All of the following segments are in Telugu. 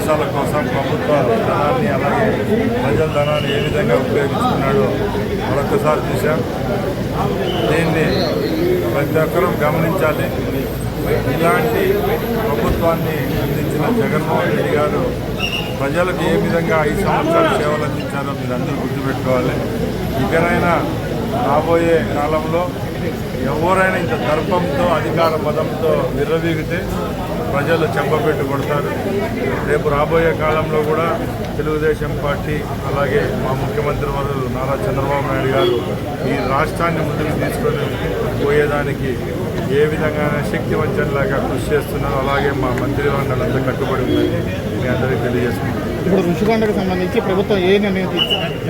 అవకాశాల కోసం ప్రభుత్వ ధనాన్ని అలాగే ప్రజల ధనాన్ని ఏ విధంగా ఉపయోగిస్తున్నాడో మరొకసారి చూశాం. దీన్ని ప్రతి ఒక్కరూ గమనించాలి. ఇలాంటి ప్రభుత్వాన్ని అందించిన జగన్మోహన్ రెడ్డి గారు ప్రజలకు ఏ విధంగా ఐదు సంవత్సరాలు సేవలు అందించారో మీరు అందరూ గుర్తుపెట్టుకోవాలి. ఇకనైనా రాబోయే కాలంలో ఎవరైనా ఇంత దర్పంతో అధికార పదంతో విర్రవీగితే ప్రజలు చెంపబెట్టుకుంటారు కొడతారు. రేపు రాబోయే కాలంలో కూడా తెలుగుదేశం పార్టీ అలాగే మా ముఖ్యమంత్రి వారు నారా చంద్రబాబు నాయుడు గారు ఈ రాష్ట్రాన్ని ముందుకు తీసుకొని పోయేదానికి ఏ విధంగా శక్తి వంచనలాగా కృషి చేస్తున్నారు. అలాగే మా మంత్రివర్గాలంతా కట్టుబడి ఉందని మీ అందరికీ తెలియజేస్తున్నాను. ఇప్పుడు ఋషికొండకు సంబంధించి ప్రభుత్వం ఏ నిర్ణయం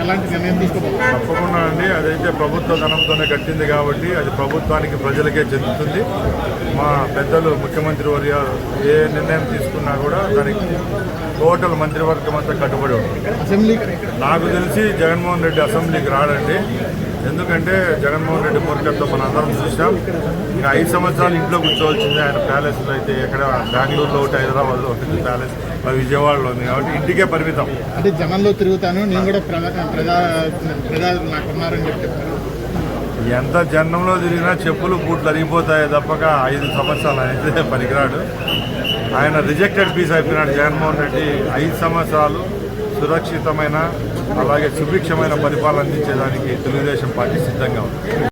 ఎలాంటి నిర్ణయం తీసుకోబోతుంది? తప్పకుండా అండి. అదైతే ప్రభుత్వ ధనంతోనే కట్టింది కాబట్టి అది ప్రభుత్వానికి ప్రజలకే చెందుతుంది. మా పెద్దలు ముఖ్యమంత్రి వర్య ఏ నిర్ణయం తీసుకున్నా కూడా దానికి టోటల్ మంత్రివర్గం అంతా కట్టుబడి ఉంటుంది. అసెంబ్లీ నాకు తెలిసి జగన్మోహన్ రెడ్డి అసెంబ్లీకి రాడండి. ఎందుకంటే జగన్మోహన్ రెడ్డి మూర్ఖత్వం మనం అందరం చూసాం. ఇంకా ఐదు సంవత్సరాలు ఇంట్లో కూర్చోవాల్సిందే. ఆయన ప్యాలెస్లో అయితే ఎక్కడ? బెంగళూరులో ఒకటి హైదరాబాద్లో ఒకటి ప్యాలెస్ విజయవాడలో ఉంది కాబట్టి ఇంటికే పరిమితం. అంటే జనంలో తిరుగుతాను. నేను కూడా ప్రజా ప్రజా నాకు ఉన్నారని ఎంత జన్మంలో తిరిగినా చెప్పులు బూట్లు అరిగిపోతాయి తప్పక ఐదు సంవత్సరాలు అయితే పనికిరాడు. ఆయన రిజెక్టెడ్ పీస్ అయిపోయినాడు జగన్మోహన్ రెడ్డి. ఐదు సంవత్సరాలు సురక్షితమైన అలాగే సుభిక్షమైన పరిపాలన అందించేదానికి తెలుగుదేశం పార్టీ సిద్ధంగా ఉంది.